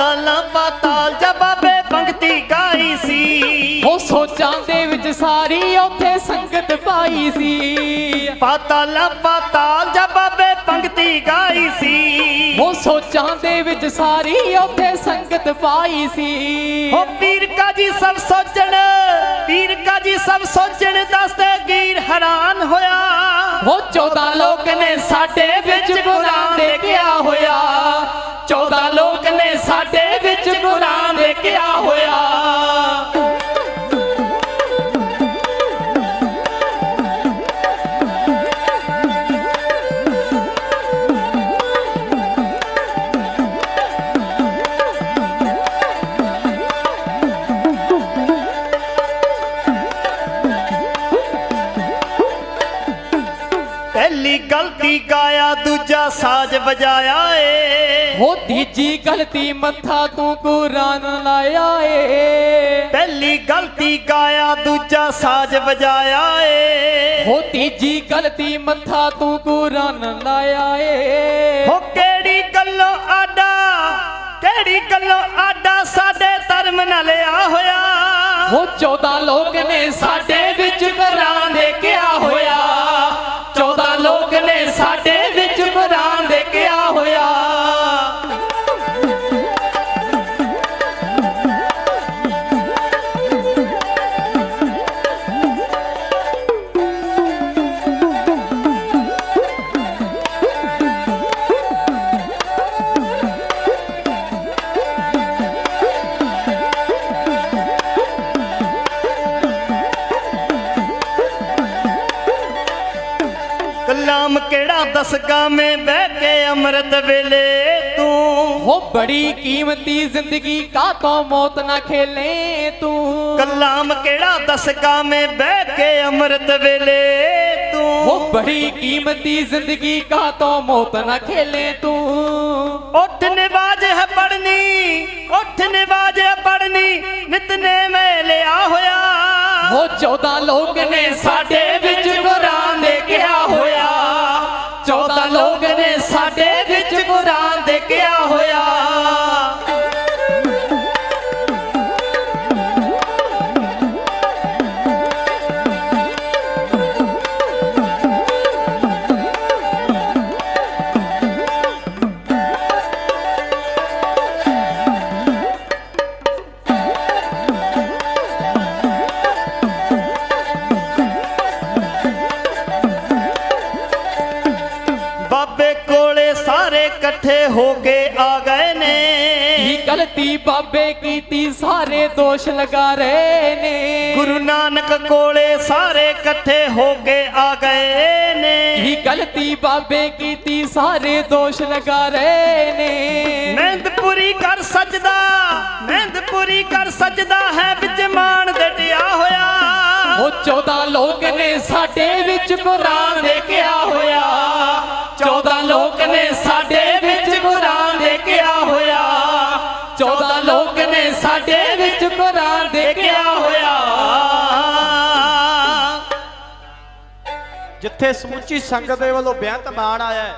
ਪਾਤਾਲਾਂ ਪਾਤਾਲ ਜਾ ਬਾਬੇ ਪੰਕਤੀ ਗਾਈ ਸੀ। ਉਹ ਸੋਚਾਂ ਦੇ ਵਿੱਚ ਸਾਰੀ ਉੱਥੇ ਸੰਗਤ ਪਾਈ ਸੀ। ਪਾਤਾਲਾਂ ਪਾਤਾਲ ਜਾ ਬਾਬੇ ਪੰਕਤੀ ਗਾਈ ਸੀ। ਉਹ ਸੋਚਾਂ ਦੇ ਵਿੱਚ ਸਾਰੀ ਉੱਥੇ ਸੰਗਤ ਪਾਈ ਸੀ। ਹੋ ਪੀਰ ਕਾਜੀ ਸਭ ਸੋਚਣ ਪੀਰ ਕਾਜੀ ਸਭ ਸੋਚਣ ਦੱਸਦੇ ਗੀਰ ਹੈਰਾਨ ਹੋਇਆ। ਉਹ 14 ਲੋਕ ਨੇ ਸਾਡੇ ਵਿੱਚ ਪਹਿਲੀ ਗਲਤੀ ਗਾਇਆ ਦੂਜਾ ਸਾਜ਼ ਵਜਾਇਆ ਏ। ਉਹ ਤੀਜੀ ਗਲਤੀ ਮੱਥਾ ਤੂੰ ਕੁਰਾਨ ਲਾਇਆ ਏ। ਪਹਿਲੀ ਗਲਤੀ ਗਾਇਆ ਦੂਜਾ ਸਾਜ਼ ਵਜਾਇਆ ਏ। ਉਹ ਤੀਜੀ ਗਲਤੀ ਮੱਥਾ ਤੂੰ ਕੁਰਾਨ ਲਾਇਆ ਏ। ਹੋ ਕਿਹੜੀ ਗੱਲੋਂ ਆਡਾ ਕਿਹੜੀ ਗੱਲੋਂ ਆਡਾ ਸਾਡੇ ਧਰਮ ਨਾਲ ਲਿਆ ਹੋਇਆ। ਉਹ 14 ਲੋਕ ਨੇ ਸਾਡੇ ਵਿੱਚ ਕੁਰਾਨ ਕਿਹੜਾ ਦਸਗਾ ਮੈਂ ਬਹਿ ਕੇ ਅੰਮ੍ਰਿਤ ਵੇਲੇ ਤੂੰ? ਉਹ ਬੜੀ ਕੀਮਤੀ ਜ਼ਿੰਦਗੀ ਕਾ ਤੋਂ ਮੌਤ ਨਾ ਖੇਲੇ ਤੂੰ? ਕਲਾਮ ਕਿਹੜਾ ਦਸਗਾ ਮੈਂ ਬਹਿ ਕੇ ਅੰਮ੍ਰਿਤ ਵੇਲੇ ਤੂੰ? ਉਹ ਬੜੀ ਕੀਮਤੀ ਜ਼ਿੰਦਗੀ ਕਾ ਤੋਂ ਮੌਤ ਨਾ ਖੇਲੇ ਤੂੰ? ਉੱਠ ਨਿਵਾਜ ਹੈ ਪੜਨੀ ਉੱਠ ਨਿਵਾਜ ਹੈ ਪੜਨੀ ਨਿਤਨੇ ਮੈਂ ਲਿਆ ਹੋਇਆ। ਉਹ 14 ਲੋਕ ਨੇ ਸਾਡੇ ਵਿੱਚ ਹੋਇਆ 14 ਲੋਕ ਨੇ ਸਾਡੇ ਵਿੱਚ ਕੁਰਾਨ ਦੇਖਿਆ ਹੋਇਆ ਇਕੱਠੇ ਹੋ ਕੇ ਆ ਗਏ ਨੇ। ਕੀ ਗਲਤੀ ਬਾਬੇ ਕੀਤੀ ਸਾਰੇ ਦੋਸ਼ ਲਗਾ ਰਹੇ ਨੇ। ਗੁਰੂ ਨਾਨਕ ਕੋਲੇ ਸਾਰੇ ਇਕੱਠੇ ਹੋ ਕੇ ਆ ਗਏ ਨੇ। ਕੀ ਗਲਤੀ ਬਾਬੇ ਕੀਤੀ ਸਾਰੇ ਦੋਸ਼ ਲਗਾ ਰਹੇ ਨੇ। ਮਿਹਨਤ ਪੂਰੀ ਕਰ ਸਜਦਾ ਮਿਹਨਤ ਪੂਰੀ ਕਰ ਸਜਦਾ ਹੈ ਵਿੱਚ ਮਾਣ ਡਟਿਆ ਹੋਇਆ। ਉਹ 14 ਲੋਕ ਨੇ ਸਾਡੇ ਵਿੱਚ ਕੁਰਾਨ ਦੇਖਿਆ ਹੋਇਆ। 14 ਲੋਕ ਨੇ ਸਾਡੇ ਵਿੱਚ ਕੁਰਾਨ ਦੇਖਿਆ ਹੋਇਆ। 14 ਲੋਕ ਨੇ ਸਾਡੇ ਵਿੱਚ ਕੁਰਾਨ ਦੇਖਿਆ ਹੋਇਆ। ਜਿੱਥੇ ਸਮੁੱਚੀ ਸੰਗਤ ਦੇ ਵੱਲੋਂ ਬੇਅੰਤ ਮਾਣ ਆਇਆ